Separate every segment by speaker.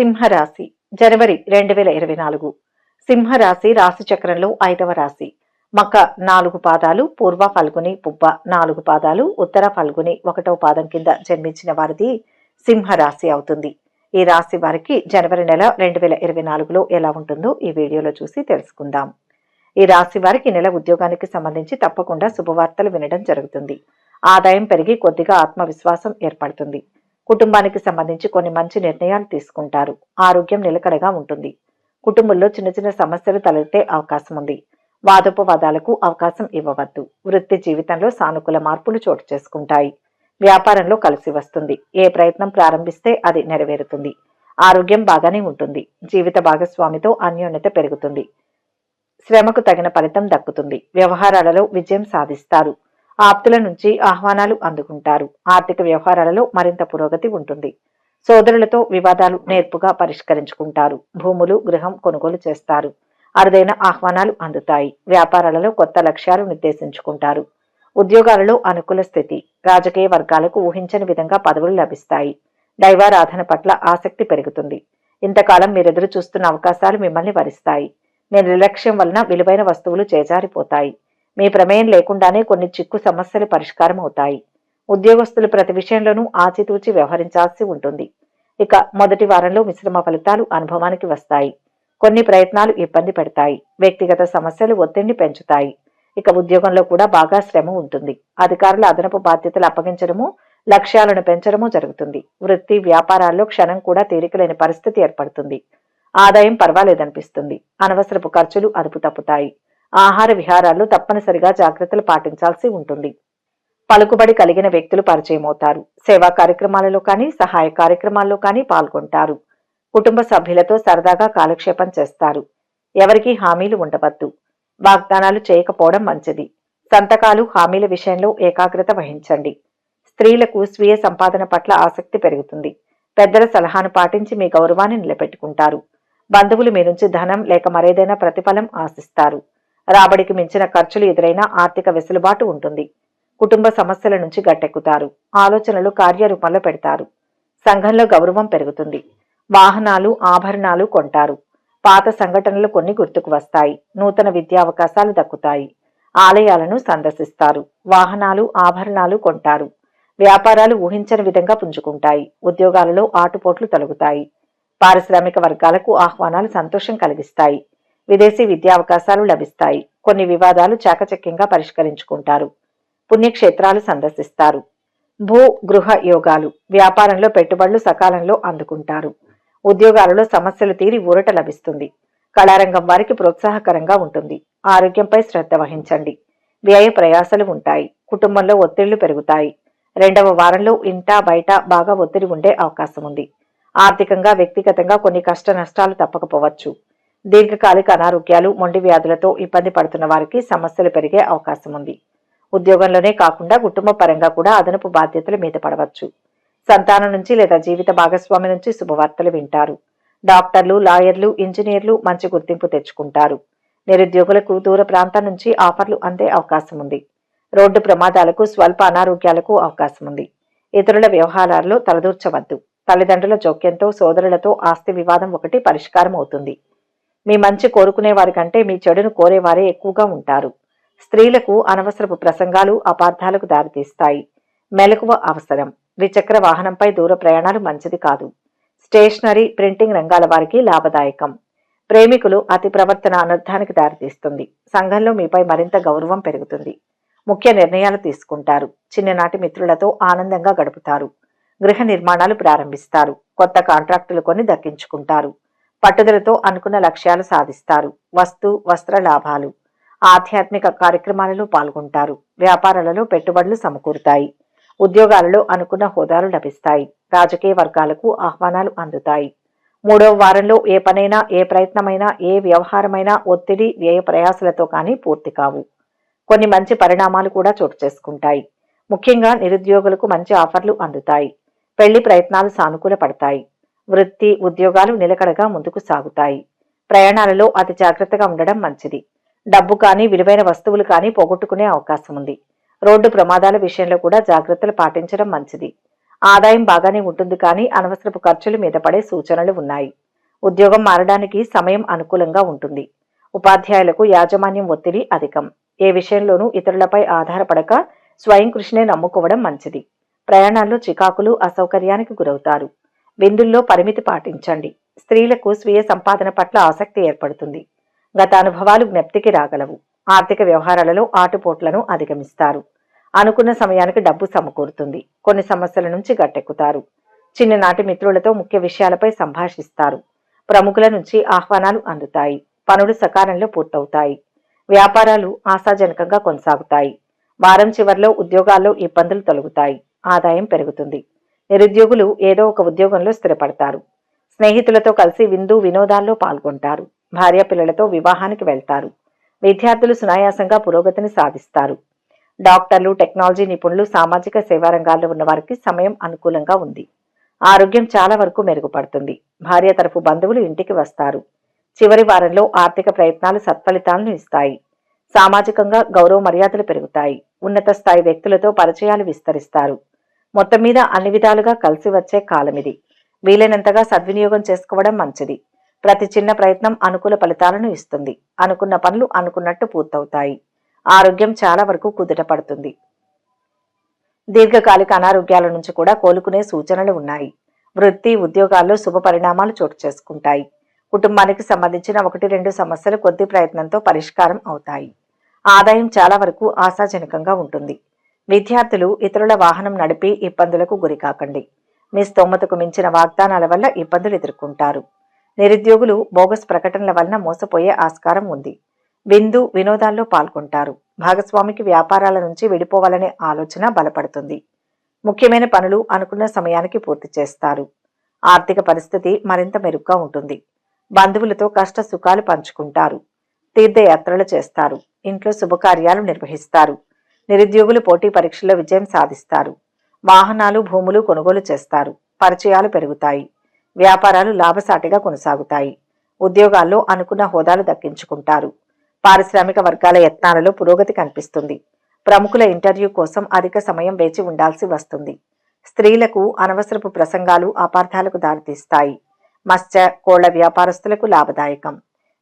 Speaker 1: సింహరాశి జనవరి రెండు వేల ఇరవై నాలుగు. సింహరాశి రాశి చక్రంలో ఐదవ రాశి. మక నాలుగు పాదాలు పూర్వ ఫల్గుని పుబ్బ నాలుగు పాదాలు ఉత్తర ఫల్గుని ఒకటవ పాదం కింద జన్మించిన వారిది సింహరాశి అవుతుంది. ఈ రాశి వారికి జనవరి నెల రెండు వేల ఇరవై నాలుగులో ఎలా ఉంటుందో ఈ వీడియోలో చూసి తెలుసుకుందాం. ఈ రాశి వారికి నెల ఉద్యోగానికి సంబంధించి తప్పకుండా శుభవార్తలు వినడం జరుగుతుంది. ఆదాయం పెరిగి కొద్దిగా ఆత్మవిశ్వాసం ఏర్పడుతుంది. కుటుంబానికి సంబంధించి కొన్ని మంచి నిర్ణయాలు తీసుకుంటారు. ఆరోగ్యం నిలకడగా ఉంటుంది. కుటుంబంలో చిన్న చిన్న సమస్యలు తలెత్తే అవకాశం ఉంది. వాదోపవాదాలకు అవకాశం ఇవ్వవద్దు. వృత్తి జీవితంలో సానుకూల మార్పులు చోటు చేసుకుంటాయి. వ్యాపారంలో కలిసి వస్తుంది. ఏ ప్రయత్నం ప్రారంభిస్తే అది నెరవేరుతుంది. ఆరోగ్యం బాగానే ఉంటుంది. జీవిత భాగస్వామితో అన్యోన్యత పెరుగుతుంది. శ్రమకు తగిన ఫలితం దక్కుతుంది. వ్యవహారాలలో విజయం సాధిస్తారు. ఆప్తుల నుంచి ఆహ్వానాలు అందుకుంటారు. ఆర్థిక వ్యవహారాలలో మరింత పురోగతి ఉంటుంది. సోదరులతో వివాదాలు నేర్పుగా పరిష్కరించుకుంటారు. భూములు గృహం కొనుగోలు చేస్తారు. అరుదైన ఆహ్వానాలు అందుతాయి. వ్యాపారాలలో కొత్త లక్ష్యాలు నిర్దేశించుకుంటారు. ఉద్యోగాలలో అనుకూల స్థితి. రాజకీయ వర్గాలకు ఊహించని విధంగా పదవులు లభిస్తాయి. దైవారాధన పట్ల ఆసక్తి పెరుగుతుంది. ఇంతకాలం మీరెదురు చూస్తున్న అవకాశాలు మిమ్మల్ని వరిస్తాయి. మీ నిర్లక్ష్యం వలన విలువైన వస్తువులు చేజారిపోతాయి. మీ ప్రమేయం లేకుండానే కొన్ని చిక్కు సమస్యలు పరిష్కారం అవుతాయి. ఉద్యోగస్తులు ప్రతి విషయంలోనూ ఆచితూచి వ్యవహరించాల్సి ఉంటుంది. ఇక మొదటి వారంలో మిశ్రమ ఫలితాలు అనుభవానికి వస్తాయి. కొన్ని ప్రయత్నాలు ఇబ్బంది పెడతాయి. వ్యక్తిగత సమస్యలు ఒత్తిడిని పెంచుతాయి. ఇక ఉద్యోగంలో కూడా బాగా శ్రమ ఉంటుంది. అధికారుల అదనపు బాధ్యతలు అప్పగించడము లక్ష్యాలను పెంచడము జరుగుతుంది. వృత్తి వ్యాపారాల్లో క్షణం కూడా తీరికలేని పరిస్థితి ఏర్పడుతుంది. ఆదాయం పర్వాలేదనిపిస్తుంది. అనవసరపు ఖర్చులు అదుపు తప్పుతాయి. ఆహార విహారాల్లో తప్పనిసరిగా జాగ్రత్తలు పాటించాల్సి ఉంటుంది. పలుకుబడి కలిగిన వ్యక్తులు పరిచయం అవుతారు సేవా కార్యక్రమాలలో కానీ సహాయ కార్యక్రమాల్లో కానీ పాల్గొంటారు. కుటుంబ సభ్యులతో సరదాగా కాలక్షేపం చేస్తారు. ఎవరికీ హామీలు ఉండవద్దు. వాగ్దానాలు చేయకపోవడం మంచిది. సంతకాలు హామీల విషయంలో ఏకాగ్రత వహించండి. స్త్రీలకు స్వీయ సంపాదన పట్ల ఆసక్తి పెరుగుతుంది. పెద్దల సలహాను పాటించి మీ గౌరవాన్ని నిలబెట్టుకుంటారు. బంధువులు మీ నుంచి ధనం లేక మరేదైనా ప్రతిఫలం ఆశిస్తారు. రాబడికి మించిన ఖర్చులు ఎదురైన ఆర్థిక వెసులుబాటు ఉంటుంది. కుటుంబ సమస్యల నుంచి గట్టెక్కుతారు. ఆలోచనలు కార్యరూపంలో పెడతారు. సంఘంలో గౌరవం పెరుగుతుంది. వాహనాలు ఆభరణాలు కొంటారు. పాత సంఘటనలు కొన్ని గుర్తుకు వస్తాయి. నూతన విద్యా అవకాశాలు దక్కుతాయి. ఆలయాలను సందర్శిస్తారు. వాహనాలు ఆభరణాలు కొంటారు. వ్యాపారాలు ఊహించని విధంగా పుంజుకుంటాయి. ఉద్యోగాలలో ఆటుపోట్లు తొలగుతాయి. పారిశ్రామిక వర్గాలకు ఆహ్వానాలు సంతోషం కలిగిస్తాయి. విదేశీ విద్యా అవకాశాలు లభిస్తాయి. కొన్ని వివాదాలు చాకచక్యంగా పరిష్కరించుకుంటారు. పుణ్యక్షేత్రాలు సందర్శిస్తారు. భూ గృహ యోగాలు వ్యాపారంలో పెట్టుబడులు సకాలంలో అందుకుంటారు. ఉద్యోగాలలో సమస్యలు తీరి ఊరట లభిస్తుంది. కళారంగం వారికి ప్రోత్సాహకరంగా ఉంటుంది. ఆరోగ్యంపై శ్రద్ధ వహించండి. వ్యయ ప్రయాసలు ఉంటాయి. కుటుంబంలో ఒత్తిళ్ళు పెరుగుతాయి. రెండవ వారంలో ఇంటా బయట బాగా ఒత్తిడి ఉండే అవకాశం ఉంది. ఆర్థికంగా వ్యక్తిగతంగా కొన్ని కష్ట నష్టాలు తప్పకపోవచ్చు. దీర్ఘకాలిక అనారోగ్యాలు మొండి వ్యాధులతో ఇబ్బంది పడుతున్న వారికి సమస్యలు పెరిగే అవకాశం ఉంది. ఉద్యోగంలోనే కాకుండా కుటుంబ పరంగా కూడా అదనపు బాధ్యతలు మీద పడవచ్చు. సంతానం నుంచి లేదా జీవిత భాగస్వామి నుంచి శుభవార్తలు వింటారు. డాక్టర్లు లాయర్లు ఇంజనీర్లు మంచి గుర్తింపు తెచ్చుకుంటారు. నిరుద్యోగులకు దూర ప్రాంతం నుంచి ఆఫర్లు అందే అవకాశం ఉంది. రోడ్డు ప్రమాదాలకు స్వల్ప అనారోగ్యాలకు అవకాశం ఉంది. ఇతరుల వ్యవహారాల్లో తలదూర్చవద్దు. తల్లిదండ్రుల జోక్యంతో సోదరులతో ఆస్తి వివాదం ఒకటి పరిష్కారం అవుతుంది మీ మంచి కోరుకునే వారికంటే మీ చెడును కోరేవారే ఎక్కువగా ఉంటారు. స్త్రీలకు అనవసరపు ప్రసంగాలు అపార్థాలకు దారితీస్తాయి. మెలకువ అవసరం. ద్విచక్ర వాహనంపై దూర ప్రయాణాలు మంచిది కాదు. స్టేషనరీ ప్రింటింగ్ రంగాల వారికి లాభదాయకం. ప్రేమికులు అతి ప్రవర్తన అనర్థానికి దారితీస్తుంది. సంఘంలో మీపై మరింత గౌరవం పెరుగుతుంది. ముఖ్య నిర్ణయాలు తీసుకుంటారు. చిన్ననాటి మిత్రులతో ఆనందంగా గడుపుతారు. గృహ నిర్మాణాలు ప్రారంభిస్తారు. కొత్త కాంట్రాక్టులు కొని దక్కించుకుంటారు. పట్టుదలతో అనుకున్న లక్ష్యాలు సాధిస్తారు. వస్తు వస్త్ర లాభాలు. ఆధ్యాత్మిక కార్యక్రమాలలో పాల్గొంటారు. వ్యాపారాలలో పెట్టుబడులు సమకూరుతాయి. ఉద్యోగాలలో అనుకున్న హోదాలు లభిస్తాయి. రాజకీయ వర్గాలకు ఆహ్వానాలు అందుతాయి. మూడవ వారంలో ఏ పనైనా ఏ ప్రయత్నమైనా ఏ వ్యవహారమైనా ఒత్తిడి వ్యయ ప్రయాసలతో కానీ పూర్తి కావు. కొన్ని మంచి పరిణామాలు కూడా చోటు చేసుకుంటాయి. ముఖ్యంగా నిరుద్యోగులకు మంచి ఆఫర్లు అందుతాయి. పెళ్ళి ప్రయత్నాలు సానుకూల పడతాయి వృత్తి ఉద్యోగాలు నిలకడగా ముందుకు సాగుతాయి. ప్రయాణాలలో అతి జాగ్రత్తగా ఉండడం మంచిది. డబ్బు కానీ విలువైన వస్తువులు కానీ పోగొట్టుకునే అవకాశం ఉంది. రోడ్డు ప్రమాదాల విషయంలో కూడా జాగ్రత్తలు పాటించడం మంచిది. ఆదాయం బాగానే ఉంటుంది కానీ అనవసరపు ఖర్చుల మీద పడే సూచనలు ఉన్నాయి. ఉద్యోగం మారడానికి సమయం అనుకూలంగా ఉంటుంది. ఉపాధ్యాయులకు యాజమాన్యం ఒత్తిడి అధికం. ఏ విషయంలోనూ ఇతరులపై ఆధారపడక స్వయం కృషినే నమ్ముకోవడం మంచిది. ప్రయాణాల్లో చికాకులు అసౌకర్యానికి గురవుతారు. విందుల్లో పరిమితి పాటించండి. స్త్రీలకు స్వీయ సంపాదన పట్ల ఆసక్తి ఏర్పడుతుంది. గత అనుభవాలు జ్ఞప్తికి రాగలవు. ఆర్థిక వ్యవహారాలలో ఆటుపోట్లను అధిగమిస్తారు. అనుకున్న సమయానికి డబ్బు సమకూరుతుంది. కొన్ని సమస్యల నుంచి గట్టెక్కుతారు. చిన్ననాటి మిత్రులతో ముఖ్య విషయాలపై సంభాషిస్తారు. ప్రముఖుల నుంచి ఆహ్వానాలు అందుతాయి. పనులు సకాలంలో పూర్తవుతాయి. వ్యాపారాలు ఆశాజనకంగా కొనసాగుతాయి. వారం చివరిలో ఉద్యోగాల్లో ఇబ్బందులు తొలగుతాయి. ఆదాయం పెరుగుతుంది. నిరుద్యోగులు ఏదో ఒక ఉద్యోగంలో స్థిరపడతారు. స్నేహితులతో కలిసి విందు వినోదాల్లో పాల్గొంటారు. భార్య పిల్లలతో వివాహానికి వెళ్తారు. విద్యార్థులు సునాయాసంగా పురోగతిని సాధిస్తారు. డాక్టర్లు టెక్నాలజీ నిపుణులు సామాజిక సేవా రంగాల్లో ఉన్న వారికి సమయం అనుకూలంగా ఉంది. ఆరోగ్యం చాలా వరకు మెరుగుపడుతుంది. భార్య తరఫు బంధువులు ఇంటికి వస్తారు. చివరి వారంలో ఆర్థిక ప్రయత్నాలు సత్ఫలితాలను ఇస్తాయి. సామాజికంగా గౌరవ మర్యాదలు పెరుగుతాయి. ఉన్నత స్థాయి వ్యక్తులతో పరిచయాలు విస్తరిస్తారు. మొత్తం మీద అన్ని విధాలుగా కలిసి వచ్చే కాలం ఇది. వీలైనంతగా సద్వినియోగం చేసుకోవడం మంచిది. ప్రతి చిన్న ప్రయత్నం అనుకూల ఫలితాలను ఇస్తుంది. అనుకున్న పనులు అనుకున్నట్టు పూర్తవుతాయి. ఆరోగ్యం చాలా వరకు కుదుట పడుతుంది. దీర్ఘకాలిక అనారోగ్యాల నుంచి కూడా కోలుకునే సూచనలు ఉన్నాయి. వృత్తి ఉద్యోగాల్లో శుభ పరిణామాలు చోటు చేసుకుంటాయి. కుటుంబానికి సంబంధించిన ఒకటి రెండు సమస్యలు కొద్ది ప్రయత్నంతో పరిష్కారం అవుతాయి. ఆదాయం చాలా వరకు ఆశాజనకంగా ఉంటుంది. విద్యార్థులు ఇతరుల వాహనం నడిపి ఇబ్బందులకు గురికాకండి. మీ స్తోమతకు మించిన వాగ్దానాల వల్ల ఇబ్బందులు ఎదుర్కొంటారు. నిరుద్యోగులు బోగస్ ప్రకటనల వలన మోసపోయే ఆస్కారం ఉంది. విందు వినోదాల్లో పాల్గొంటారు. భాగస్వామికి వ్యాపారాల నుంచి విడిపోవాలనే ఆలోచన బలపడుతుంది. ముఖ్యమైన పనులు అనుకున్న సమయానికి పూర్తి చేస్తారు. ఆర్థిక పరిస్థితి మరింత మెరుగ్గా ఉంటుంది. బంధువులతో కష్ట సుఖాలు పంచుకుంటారు. తీర్థయాత్రలు చేస్తారు. ఇంట్లో శుభకార్యాలు నిర్వహిస్తారు. నిరుద్యోగులు పోటీ పరీక్షల్లో విజయం సాధిస్తారు. వాహనాలు భూములు కొనుగోలు చేస్తారు. పరిచయాలు పెరుగుతాయి. వ్యాపారాలు లాభసాటిగా కొనసాగుతాయి. ఉద్యోగాల్లో అనుకున్న హోదాలు దక్కించుకుంటారు. పారిశ్రామిక వర్గాల యత్నాలలో పురోగతి కనిపిస్తుంది. ప్రముఖుల ఇంటర్వ్యూ కోసం అధిక సమయం వేచి ఉండాల్సి వస్తుంది. స్త్రీలకు అనవసరపు ప్రసంగాలు అపార్థాలకు దారితీస్తాయి. మత్స్య కోళ్ళ వ్యాపారస్తులకు లాభదాయకం.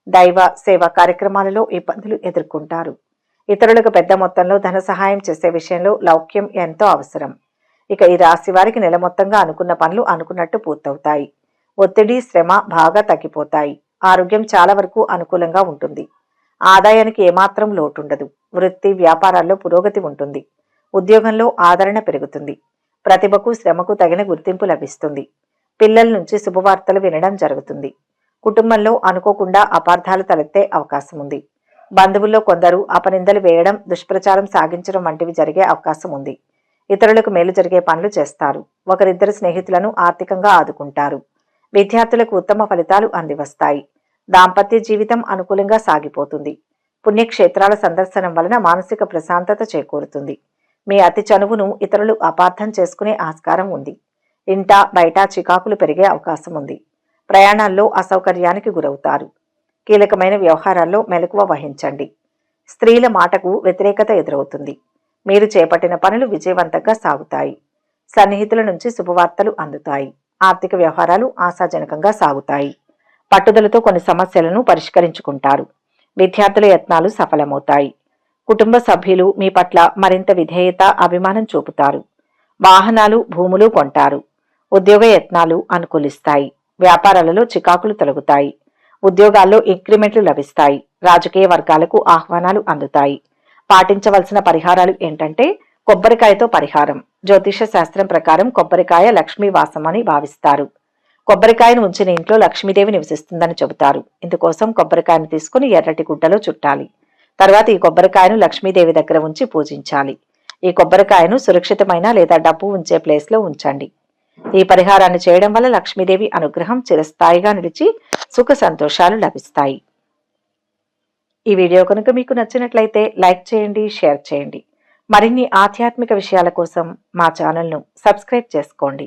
Speaker 1: దైవ సేవా కార్యక్రమాలలో ఇబ్బందులు ఎదుర్కొంటారు. ఇతరులకు పెద్ద మొత్తంలో ధన సహాయం చేసే విషయంలో లౌక్యం ఎంతో అవసరం. ఇక ఈ రాశి వారికి నెల మొత్తంగా అనుకున్న పనులు అనుకున్నట్టు పూర్తవుతాయి. ఒత్తిడి శ్రమ బాగా తగ్గిపోతాయి. ఆరోగ్యం చాలా వరకు అనుకూలంగా ఉంటుంది. ఆదాయానికి ఏమాత్రం లోటుండదు. వృత్తి వ్యాపారాల్లో పురోగతి ఉంటుంది. ఉద్యోగంలో ఆదరణ పెరుగుతుంది. ప్రతిభకు శ్రమకు తగిన గుర్తింపు లభిస్తుంది. పిల్లల నుంచి శుభవార్తలు వినడం జరుగుతుంది. కుటుంబంలో అనుకోకుండా అపార్థాలు తలెత్తే అవకాశం ఉంది బంధువుల్లో కొందరు అపనిందలు వేయడం దుష్ప్రచారం సాగించడం వంటివి జరిగే అవకాశం ఉంది. ఇతరులకు మేలు జరిగే పనులు చేస్తారు. ఒకరిద్దరు స్నేహితులను ఆర్థికంగా ఆదుకుంటారు. విద్యార్థులకు ఉత్తమ ఫలితాలు అందివస్తాయి. దాంపత్య జీవితం అనుకూలంగా సాగిపోతుంది. పుణ్యక్షేత్రాల సందర్శనం వలన మానసిక ప్రశాంతత చేకూరుతుంది. మీ అతి చనువును ఇతరులు అపార్థం చేసుకునే ఆస్కారం ఉంది. ఇంట బయట చికాకులు పెరిగే అవకాశం ఉంది. ప్రయాణాల్లో అసౌకర్యానికి గురవుతారు. కీలకమైన వ్యవహారాల్లో మెలకువ వహించండి. స్త్రీల మాటకు వ్యతిరేకత ఎదురవుతుంది. మీరు చేపట్టిన పనులు విజయవంతంగా సాగుతాయి. సన్నిహితుల నుంచి శుభవార్తలు అందుతాయి. ఆర్థిక వ్యవహారాలు ఆశాజనకంగా సాగుతాయి. పట్టుదలతో కొన్ని సమస్యలను పరిష్కరించుకుంటారు. విద్యార్థుల యత్నాలు సఫలమవుతాయి. కుటుంబ సభ్యులు మీ పట్ల మరింత విధేయత అభిమానం చూపుతారు. వాహనాలు భూములు కొంటారు. ఉద్యోగ యత్నాలు అనుకూలిస్తాయి. వ్యాపారాలలో చికాకులు తొలగుతాయి. ఉద్యోగాల్లో ఇంక్రిమెంట్లు లభిస్తాయి. రాజకీయ వర్గాలకు ఆహ్వానాలు అందుతాయి. పాటించవలసిన పరిహారాలు ఏంటంటే కొబ్బరికాయతో పరిహారం. జ్యోతిష శాస్త్రం ప్రకారం కొబ్బరికాయ లక్ష్మీ వాసం అని భావిస్తారు. కొబ్బరికాయను ఉంచిన ఇంట్లో లక్ష్మీదేవి నివసిస్తుందని చెబుతారు. ఇందుకోసం కొబ్బరికాయను తీసుకుని ఎర్రటి గుడ్డలో చుట్టాలి. తర్వాత ఈ కొబ్బరికాయను లక్ష్మీదేవి దగ్గర ఉంచి పూజించాలి. ఈ కొబ్బరికాయను సురక్షితమైన లేదా డబ్బు ఉంచే ప్లేస్లో ఉంచండి. ఈ పరిహారాన్ని చేయడం వల్ల లక్ష్మీదేవి అనుగ్రహం చిరస్థాయిగా నిలిచి సుఖ సంతోషాలు లభిస్తాయి. ఈ వీడియో కనుక మీకు నచ్చినట్లయితే లైక్ చేయండి షేర్ చేయండి. మరిన్ని ఆధ్యాత్మిక విషయాల కోసం మా ఛానల్ను సబ్స్క్రైబ్ చేసుకోండి.